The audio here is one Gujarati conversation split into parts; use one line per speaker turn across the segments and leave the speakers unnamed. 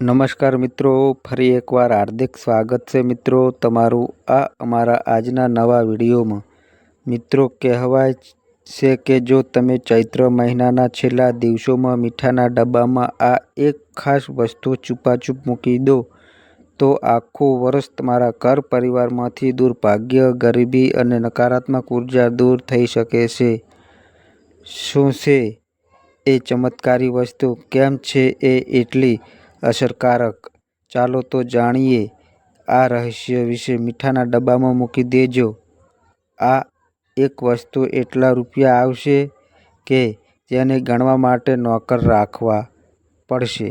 નમસ્કાર મિત્રો, ફરી એકવાર હાર્દિક સ્વાગત છે મિત્રો તમારું આ અમારા આજના નવા વિડીયોમાં. મિત્રો, કહેવાય છે કે જો તમે ચૈત્ર મહિનાના છેલ્લા દિવસોમાં મીઠાના ડબ્બામાં આ એક ખાસ વસ્તુ છુપાછુપ મૂકી દો, તો આખું વર્ષ તમારા ઘર પરિવારમાંથી દુર્ભાગ્ય ગરીબી અને નકારાત્મક ઊર્જા દૂર થઈ શકે છે. શું છે? એ ચમત્કારી વસ્તુ. કેમ છે એ એટલી? અસરકારક. ચાલો તો જાણીએ આ રહસ્ય વિશે મીઠાના ડબ્બામાં મૂકી દેજો. આ એક વસ્તુ એટલા રૂપિયા આવશે કે જેને ગણવા માટે નોકર રાખવા પડશે.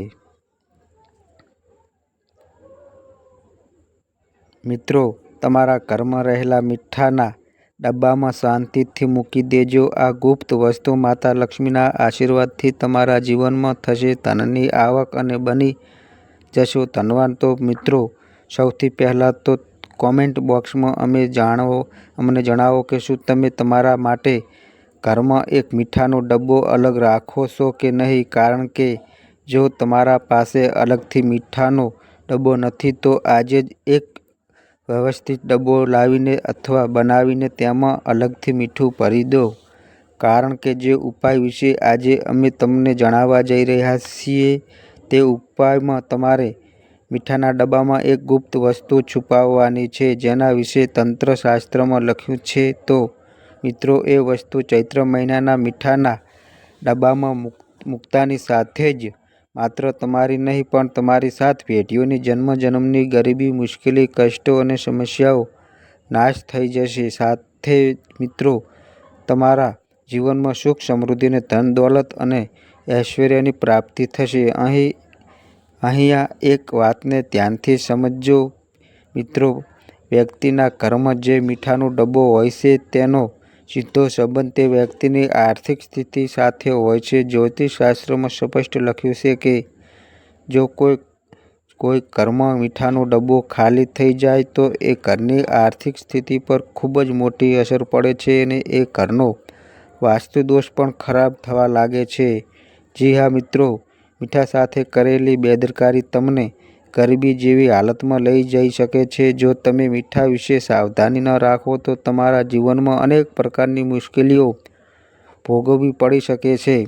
મિત્રો, તમારા ઘરમાં રહેલા મીઠાના ડબ્બામાં શાંતિથી મૂકી દેજો. આ ગુપ્ત વસ્તુ માતા લક્ષ્મીના આશીર્વાદથી તમારા જીવનમાં થશે. ધનની આવક અને બની જશો. ધનવાન તો મિત્રો, સૌથી પહેલાં તો કોમેન્ટ બોક્સમાં અમે જાણો અમને જણાવો કે શું તમે તમારા માટે ઘરમાં એક મીઠાનો ડબ્બો અલગ રાખો છો કે નહીં? કારણ કે જો તમારા પાસે અલગથી મીઠાનો ડબ્બો નથી, તો આજે જ એક વ્યવસ્થિત ડબ્બો લાવીને અથવા બનાવીને તેમાં અલગથી મીઠું ભરી દો. કારણ કે જે ઉપાય વિશે આજે અમે તમને જણાવવા જઈ રહ્યા છીએ તે ઉપાયમાં તમારે મીઠાના ડબ્બામાં એક ગુપ્ત વસ્તુ છુપાવવાની છે જેના વિશે તંત્રશાસ્ત્રમાં લખ્યું છે તો, મિત્રો, એ વસ્તુ ચૈત્ર મહિનાના મીઠાના ડબ્બામાં મૂકતાની સાથે જ માત્ર તમારી નહીં, પણ તમારી સાત પેઢીઓની જન્મ જન્મની ગરીબી, મુશ્કેલી, કષ્ટો અને સમસ્યાઓ નાશ થઈ જશે. સાથે મિત્રો, તમારા જીવનમાં સુખ, સમૃદ્ધિ ધન, દોલત અને ઐશ્વર્યની પ્રાપ્તિ થશે. અહીં, અહીંયા એક વાતને ધ્યાનથી સમજજો. મિત્રો, વ્યક્તિના ઘરમાં જે મીઠાનો ડબ્બો હોય છે, તેનો સીધો સંબંધ તે વ્યક્તિની આર્થિક સ્થિતિ સાથે હોય છે. જ્યોતિષશાસ્ત્રમાં સ્પષ્ટ લખ્યું છે કે, જો કોઈ કોઈ ઘરમાં મીઠાનો ડબ્બો ખાલી થઈ જાય તો એ ઘરની આર્થિક સ્થિતિ પર ખૂબ જ મોટી અસર પડે છે અને એ ઘરનો વાસ્તુ દોષ પણ ખરાબ થવા લાગે છે. જી હા મિત્રો, મીઠા સાથે કરેલી બેદરકારી તમને ગરીબી જેવી હાલતમાં લઈ જઈ શકે છે. જો તમે મીઠા વિશે સાવધાની ન રાખો, તો તમારા જીવનમાં અનેક પ્રકારની મુશ્કેલીઓ ભોગવવી પડી શકે છે.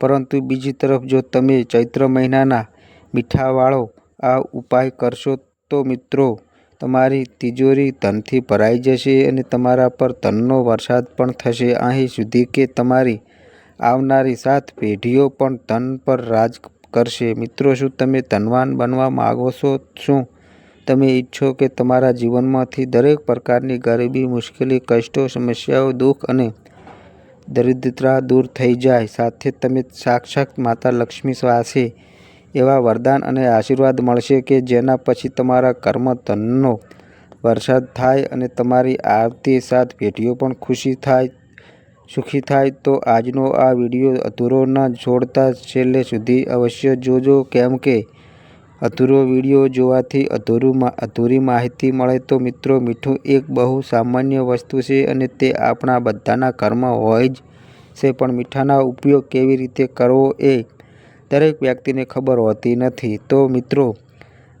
પરંતુ બીજી તરફ, જો તમે ચૈત્ર મહિનાના મીઠાવાળો આ ઉપાય કરશો, તો મિત્રો, તમારી તિજોરી ધનથી ભરાઈ જશે અને તમારા પર ધનનો વરસાદ પણ થશે. અહીં સુધી કે તમારી આવનારી સાત પેઢીઓ પણ ધન પર રાજ કરશે. મિત્રો, શું તમે ધનવાન બનવા માગો છો? શું તમે ઈચ્છો કે તમારા જીવનમાંથી દરેક પ્રકારની ગરીબી, મુશ્કેલી, કષ્ટો, સમસ્યાઓ, દુઃખ અને દરિદ્રતા દૂર થઈ જાય? સાથે તમે સાક્ષાત માતા લક્ષ્મી પાસે એવા વરદાન અને આશીર્વાદ મળશે કે જેના પછી તમારા કર્મ ધનનો વરસાદ થાય અને તમારી આવતી સાત પેઢીઓ પણ ખુશી થાય. સુખી થાય તો આજનો આ વીડિયો અધૂરો ન છોડતા છેલ્લે સુધી અવશ્ય જોજો. કેમ કે અધૂરો વીડિયો જોવાથી અધૂરું અધૂરી માહિતી મળે તો મિત્રો, મીઠું એક બહુ સામાન્ય વસ્તુ છે અને તે આપણા બધાના ઘરમાં હોય જ છે. પણ મીઠાના ઉપયોગ કેવી રીતે કરવો એ દરેક વ્યક્તિને ખબર હોતી નથી. તો મિત્રો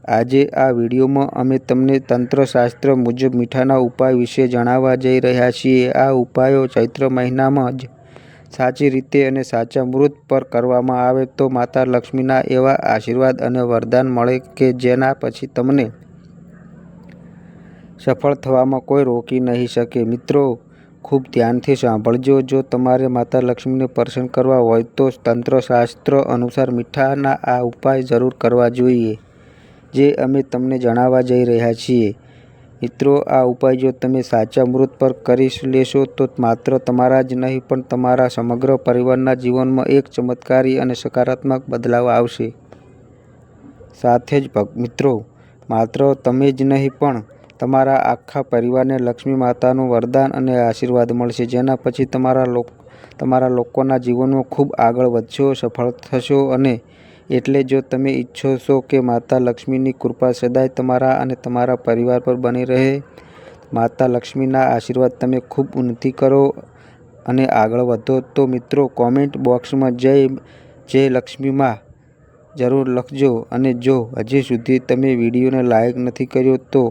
આજે આ વિડીયોમાં અમે તમને તંત્રશાસ્ત્ર મુજબ મીઠાના ઉપાય વિશે જણાવવા જઈ રહ્યા છીએ. આ ઉપાયો ચૈત્ર મહિનામાં જ સાચી રીતે અને સાચા મૃત પર કરવામાં આવે તો માતા લક્ષ્મીના એવા આશીર્વાદ અને વરદાન મળે કે જેના પછી તમને સફળ થવામાં કોઈ રોકી નહીં શકે. મિત્રો, ખૂબ ધ્યાનથી સાંભળજો. જો તમારે માતા લક્ષ્મીને પ્રસન્ન કરવા હોય તો તંત્રશાસ્ત્ર અનુસાર મીઠાના આ ઉપાય જરૂર કરવા જોઈએ. જે અમે તમને જણાવવા જઈ રહ્યા છીએ. મિત્રો, આ ઉપાય જો તમે સાચા મૃત પર કરી લેશો, તો માત્ર તમારા જ નહીં, પણ તમારા સમગ્ર પરિવારના જીવનમાં એક ચમત્કારી અને સકારાત્મક બદલાવ આવશે. સાથે જ મિત્રો, માત્ર તમે જ નહીં, પણ તમારા આખા પરિવારને લક્ષ્મી માતાનું વરદાન અને આશીર્વાદ મળશે, જેના પછી તમારા લોક, તમારા લોકોના જીવનમાં ખૂબ આગળ વધશો, સફળ થશો અને એટલે જો તમે ઈચ્છો છો કે માતા લક્ષ્મીની કૃપા સદાય તમારા અને તમારા પરિવાર પર બની રહે, માતા લક્ષ્મીના આશીર્વાદ તમે ખૂબ ઉન્નતિ કરો અને આગળ વધો, તો મિત્રો કોમેન્ટ બોક્સમાં જય જય લક્ષ્મીમાં જરૂર લખજો અને જો હજી સુધી તમે વિડીયોને લાઇક નથી કર્યો તો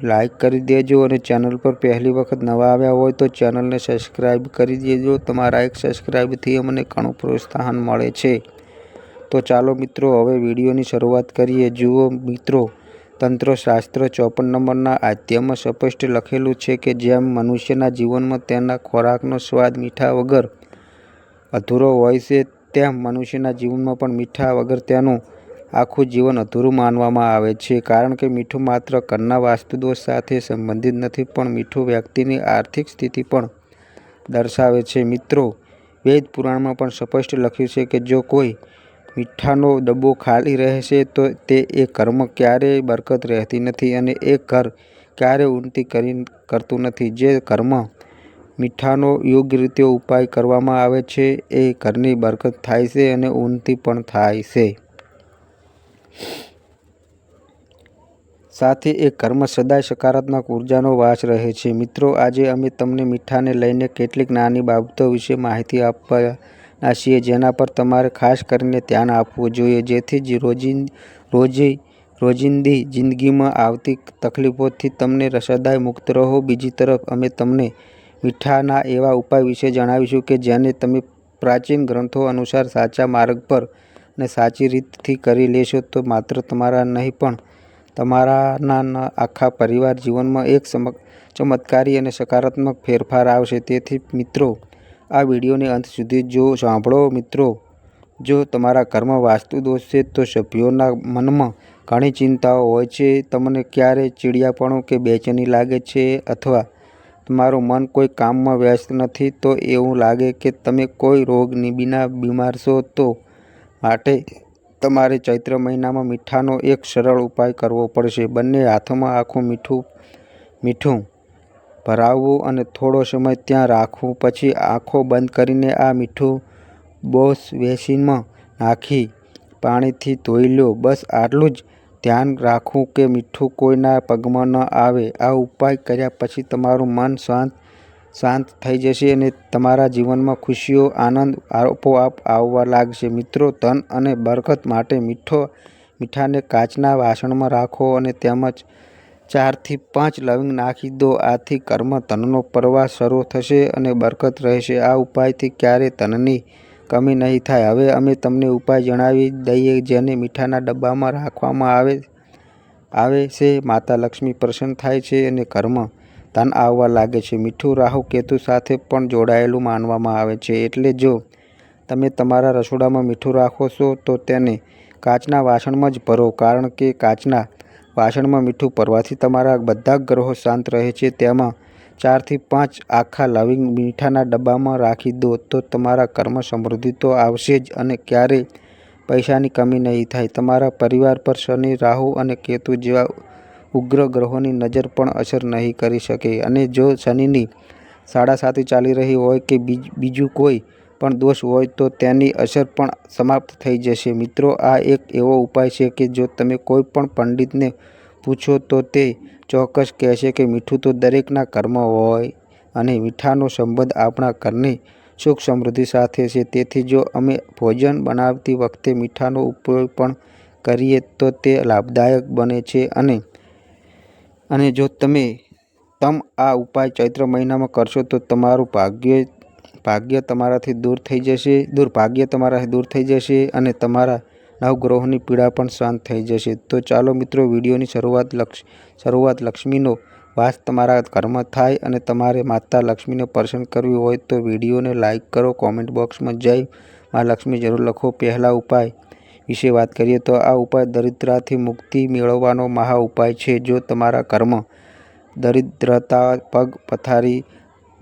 લાઇક કરી દેજો અને ચેનલ પર પહેલી વખત નવા આવ્યા હોય તો ચેનલને સબસ્ક્રાઈબ કરી દેજો. તમારા એક સબસ્ક્રાઈબથી અમને ઘણું પ્રોત્સાહન મળે છે. તો ચાલો મિત્રો, હવે વિડીયોની શરૂઆત કરીએ. જુઓ મિત્રો, તંત્રશાસ્ત્ર ચોપન નંબરના આદ્યમાં સ્પષ્ટ લખેલું છે કે જેમ મનુષ્યના જીવનમાં તેના ખોરાકનો સ્વાદ મીઠા વગર અધૂરો હોય છે, તેમ મનુષ્યના જીવનમાં પણ મીઠા વગર તેનું આખું જીવન અધૂરું માનવામાં આવે છે. કારણ કે મીઠું માત્ર ઘરના વાસ્તુદોષ સાથે સંબંધિત નથી, પણ મીઠું વ્યક્તિની આર્થિક સ્થિતિ પણ દર્શાવે છે. મિત્રો, વેદ પુરાણમાં પણ સ્પષ્ટ લખ્યું છે કે જો કોઈ મીઠાનો ડબ્બો ખાલી રહેશે તો તે એ કર્મ ક્યારેય બરકત રહેતી નથી અને એ ઘર ક્યારેય ઉન્નતિ કરી કરતું નથી. જે કર્મ મીઠાનો યોગ્ય રીતે ઉપાય કરવામાં આવે છે, એ ઘરની બરકત થાય છે અને ઉન્નતિ પણ થાય છે. સાથે એ કર્મ સદાય સકારાત્મક ઉર્જાનો વાસ રહે છે. મિત્રો, આજે અમે તમને મીઠાને લઈને કેટલીક નાની બાબતો વિશે માહિતી આપવાના છીએ જેના પર તમારે ખાસ કરીને ધ્યાન આપવું જોઈએ, જેથી જ રોજિંદ રોજી, રોજિંદી જિંદગીમાં આવતી તકલીફોથી તમને સદાય મુક્ત રહો. બીજી તરફ, અમે તમને મીઠાના એવા ઉપાય વિશે જણાવીશું કે જેને તમે પ્રાચીન ગ્રંથો અનુસાર સાચા માર્ગ પર અને સાચી રીતથી કરી લેશો તો માત્ર તમારા નહીં, પણ તમારાના આખા પરિવાર જીવનમાં એક ચમત્કારી અને સકારાત્મક ફેરફાર આવશે. તેથી મિત્રો આ વિડીયોને અંત સુધી જો સાંભળો મિત્રો. જો તમારા ઘરમાં વાસ્તુ દોષ છે, તો સભ્યોના મનમાં ઘણી ચિંતાઓ હોય છે. તમને ક્યારે ચીડિયાપણું કે બેચેની લાગે છે અથવા તમારું મન કોઈ કામમાં વ્યસ્ત નથી, તો એવું લાગે કે તમે કોઈ રોગની બિના બીમાર છો, તો માટે તમારે ચૈત્ર મહિનામાં મીઠાનો એક સરળ ઉપાય કરવો પડશે. બંને હાથમાં આખું મીઠું મીઠું ભરાવવું અને થોડો સમય ત્યાં રાખવું. પછી આંખો બંધ કરીને આ મીઠું બોસ વેસીનમાં નાખી પાણીથી ધોઈ લો. બસ આટલું જ ધ્યાન રાખવું કે મીઠું કોઈના પગમાં ન આવે. આ ઉપાય કર્યા પછી તમારું મન શાંત શાંત થઈ જશે અને તમારા જીવનમાં ખુશીઓ, આનંદ, આપોઆપ આવવા લાગશે. મિત્રો, ધન અને બરકત માટે મીઠો, મીઠાને કાચના વાસણમાં રાખો અને તેમજ ચારથી પાંચ લવિંગ નાખી દો. આથી કર્મ ધનનો પ્રવાહ શરૂ થશે અને બરકત રહેશે. આ ઉપાયથી ક્યારેય ધનની કમી નહીં થાય. હવે અમે તમને ઉપાય જણાવી દઈએ જેને મીઠાના ડબ્બામાં રાખવામાં આવે આવે છે. માતા લક્ષ્મી પ્રસન્ન થાય છે અને કર્મ ધન આવવા લાગે છે. મીઠું રાહુ કેતુ સાથે પણ જોડાયેલું માનવામાં આવે છે. એટલે જો તમે તમારા રસોડામાં મીઠું રાખો છો, તો તેને કાચના વાસણમાં જ ભરો. કારણ કે કાચના વાસણમાં મીઠું પરવાથી તમારા બધા ગ્રહો શાંત રહે છે. તેમાં ચારથી પાંચ આખા લવિંગ મીઠાના ડબ્બામાં રાખી દો તો તમારા કર્મ સમૃદ્ધિ તો આવશે જ અને ક્યારેય પૈસાની કમી નહીં થાય. તમારા પરિવાર પર શનિ, રાહુ અને કેતુ જેવા ઉગ્ર ગ્રહોની નજર પણ અસર નહીં કરી શકે. અને જો શનિની સાડા સાતી ચાલી રહી હોય કે બીજું કોઈ પણ દોષ હોય તો તેની અસર પણ સમાપ્ત થઈ જશે. મિત્રો, આ એક એવો ઉપાય છે કે જો તમે કોઈ પણ પંડિતને પૂછો તો તે ચોક્કસ કહેશે કે મીઠું તો દરેકના કર્મ હોય અને મીઠાનો સંબંધ આપણા ઘરની સુખ સમૃદ્ધિ સાથે છે. તેથી જો અમે ભોજન બનાવતી વખતે મીઠાનો ઉપયોગ પણ કરીએ તો તે લાભદાયક બને છે અને અને જો તમે તમ આ ઉપાય ચૈત્ર મહિનામાં કરશો તો તમારું ભાગ્ય ભાગ્ય તમારાથી દૂર થઈ જશે, દુર્ભાગ્ય તમારાથી દૂર થઈ જશે અને તમારા નવગ્રહોની પીડા પણ શાંત થઈ જશે. તો ચાલો મિત્રો, વિડીયોની શરૂઆત લક્ષ, શરૂઆત લક્ષ્મીનો વાસ તમારા ઘરમાં થાય અને તમારે માતા લક્ષ્મીને પસંદ કરવી હોય તો વિડીયોને લાઇક કરો, કોમેન્ટ બોક્સમાં જઈ મા લક્ષ્મી જરૂર લખો. પહેલા ઉપાય વિશે વાત કરીએ તો આ ઉપાય દરિદ્રતાથી મુક્તિ મેળવવાનો મહા ઉપાય છે. જો તમારા ઘરમાં દરિદ્રતા પગ પથારી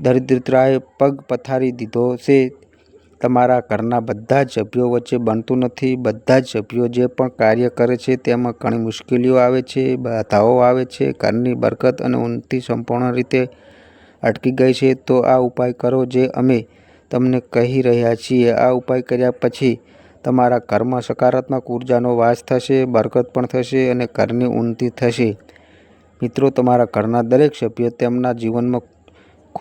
દરિદ્રતાએ પગ પથારી દીધો છે. તમારા ઘરના બધા જ સભ્યો વચ્ચે બનતું નથી. બધા જ સભ્યો જે પણ કાર્ય કરે છે તેમાં ઘણી મુશ્કેલીઓ આવે છે, બાધાઓ આવે છે. ઘરની બરકત અને ઉન્નતિ સંપૂર્ણ રીતે અટકી ગઈ છે. તો આ ઉપાય કરો જે અમે તમને કહી રહ્યા છીએ. આ ઉપાય કર્યા પછી તમારા ઘરમાં સકારાત્મક ઉર્જાનો વાસ થશે, બરકત પણ થશે અને ઘરની ઉન્નતિ થશે. મિત્રો, તમારા ઘરના દરેક સભ્યો તેમના જીવનમાં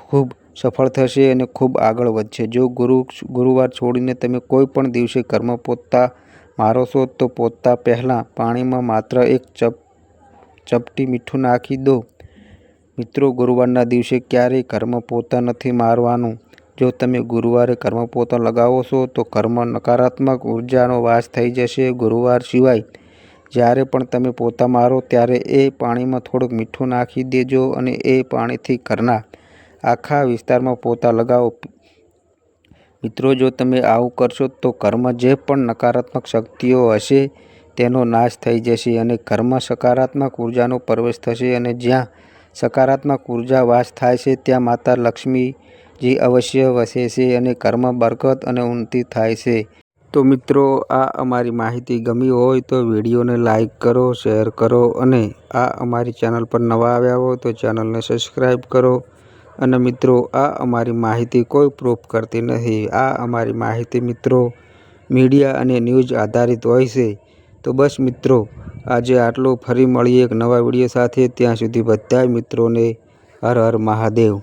ખૂબ સફળ થશે અને ખૂબ આગળ વધશે. જો ગુરુ ગુરુવાર છોડીને તમે કોઈ પણ દિવસે કર્મ પોતા મારો છો, તો પોતા પહેલાં પાણીમાં માત્ર એક ચપ, ચપટી મીઠું નાખી દો. મિત્રો, ગુરુવારના દિવસે ક્યારેય કર્મ પોતા નથી મારવાનું. જો તમે ગુરુવારે કર્મ પોતા લગાવો છો, તો કર્મ નકારાત્મક ઉર્જાનો વાસ થઈ જશે ગુરુવાર સિવાય. જ્યારે પણ તમે પોતા મારો, ત્યારે એ પાણીમાં થોડુંક મીઠું નાખી દેજો અને એ પાણીથી ઘરના આખા વિસ્તારમાં પોતા લગાવો. મિત્રો, જો તમે આવું કરશો, તો ઘરમાં જે પણ નકારાત્મક શક્તિઓ હશે, તેનો નાશ થઈ જશે અને ઘરમાં સકારાત્મક ઉર્જાનો પ્રવેશ થશે અને જ્યાં સકારાત્મક ઊર્જા વાસ થાય છે, ત્યાં માતા લક્ષ્મીજી અવશ્ય વસે છે અને ઘરમાં બરકત અને ઉન્નતિ થાય છે. તો મિત્રો, આ અમારી માહિતી ગમી હોય તો વિડીયોને લાઈક કરો, શેર કરો અને આ અમારી ચેનલ પર નવા આવ્યા હોય તો ચેનલને સબસ્ક્રાઈબ કરો. અને મિત્રો, આ અમારી માહિતી કોઈ પ્રૂફ કરતી નથી. આ અમારી માહિતી મિત્રો મીડિયા અને ન્યૂઝ આધારિત હોય છે. તો બસ મિત્રો, આજે આટલું. ફરી મળીએ એક નવા વીડિયો સાથે. ત્યાં સુધી બધાય મિત્રોને હર હર મહાદેવ.